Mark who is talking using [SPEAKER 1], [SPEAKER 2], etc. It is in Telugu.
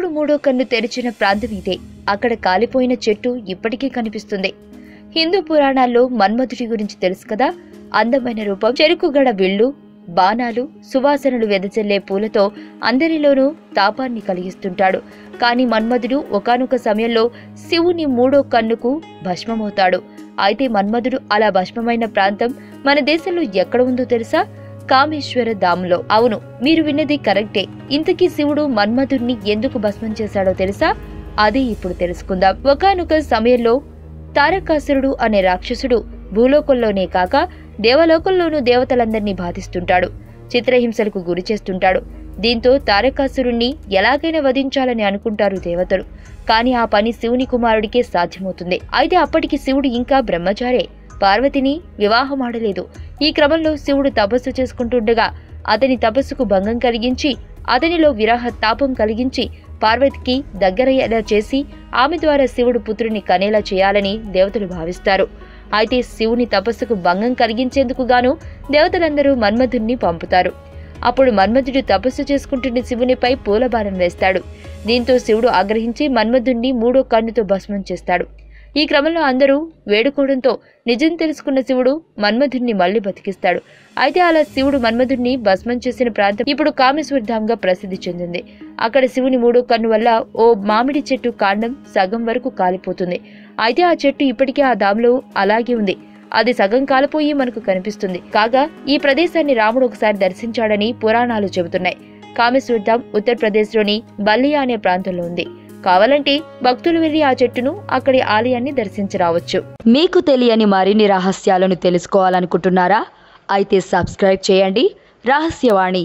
[SPEAKER 1] మూడో కన్ను తెరిచిన ప్రాంతం ఇదే. అక్కడ కాలిపోయిన చెట్టు ఇప్పటికీ కనిపిస్తుంది. హిందూ పురాణాల్లో మన్మధుడి గురించి తెలుసు కదా? అందమైన రూపం చెరుకుగడ విళ్ళు బాణాలు సువాసనలు వెదజల్లే పూలతో అందరిలోనూ తాపాన్ని కలిగిస్తుంటాడు. కానీ మన్మధుడు ఒకానొక సమయంలో శివుని మూడో కన్నుకు భస్మమవుతాడు. అయితే మన్మధుడు అలా భస్మమైన ప్రాంతం మన దేశంలో ఎక్కడ ఉందో తెలుసా? కామేశ్వర ధామ్లో. అవును మీరు విన్నది కరెక్టే. ఇంతకీ శివుడు మన్మధుడిని ఎందుకు భస్మం చేశాడో తెలుసా? అది ఇప్పుడు తెలుసుకుందాం. ఒకానొక సమయంలో తారకాసురుడు అనే రాక్షసుడు భూలోకంలోనే కాక దేవలోకంలోనూ దేవతలందరినీ బాధిస్తుంటాడు. చిత్రహింసలకు గురి చేస్తుంటాడు. దీంతో తారకాసురుణ్ణి ఎలాగైనా వధించాలని అనుకుంటారు దేవతలు. కానీ ఆ పని శివుని కుమారుడికే సాధ్యమవుతుంది. అయితే అప్పటికి శివుడు ఇంకా బ్రహ్మచారే. పార్వతిని వివాహమాడలేదు. ఈ క్రమంలో శివుడు తపస్సు చేసుకుంటుండగా అతని తపస్సుకు భంగం కలిగించి అతనిలో విరహ తాపం కలిగించి పార్వతికి దగ్గరయ్యేలా చేసి ఆమె ద్వారా శివుడు పుత్రుని కనేలా చేయాలని దేవతలు భావిస్తారు. అయితే శివుని తపస్సుకు భంగం కలిగించేందుకు గాను దేవతలందరూ మన్మధుణ్ణి పంపుతారు. అప్పుడు మన్మధుడు తపస్సు చేసుకుంటున్న శివునిపై పూలబాణం వేస్తాడు. దీంతో శివుడు ఆగ్రహించి మన్మధుణ్ణి మూడో కన్నుతో భస్మం చేస్తాడు. ఈ క్రమంలో అందరూ వేడుకోవడంతో నిజం తెలుసుకున్న శివుడు మన్మధుణ్ణి మళ్ళీ బతికిస్తాడు. అయితే అలా శివుడు మన్మధుణ్ణి భస్మం చేసిన ప్రాంతం ఇప్పుడు కామేశ్వర ధామ్గా ప్రసిద్ధి చెందింది. అక్కడ శివుని మూడో కన్ను వల్ల ఓ మామిడి చెట్టు కాండం సగం వరకు కాలిపోతుంది. అయితే ఆ చెట్టు ఇప్పటికే ఆ దాంలో అలాగే ఉంది. అది సగం కాలిపోయి మనకు కనిపిస్తుంది. కాగా ఈ ప్రదేశాన్ని రాముడు ఒకసారి దర్శించాడని పురాణాలు చెబుతున్నాయి. కామేశ్వర్ ధామ్ ఉత్తరప్రదేశ్లోని బల్లియా అనే ప్రాంతంలో ఉంది. కావాలంటే భక్తులు వెళ్ళి ఆ చెట్టును అక్కడి ఆలయాన్ని దర్శించి రావచ్చు
[SPEAKER 2] మీకు తెలియని మరిన్ని రహస్యాలను తెలుసుకోవాలనుకుంటున్నారా? అయితే సబ్స్క్రైబ్ చేయండి. రహస్యవాణి.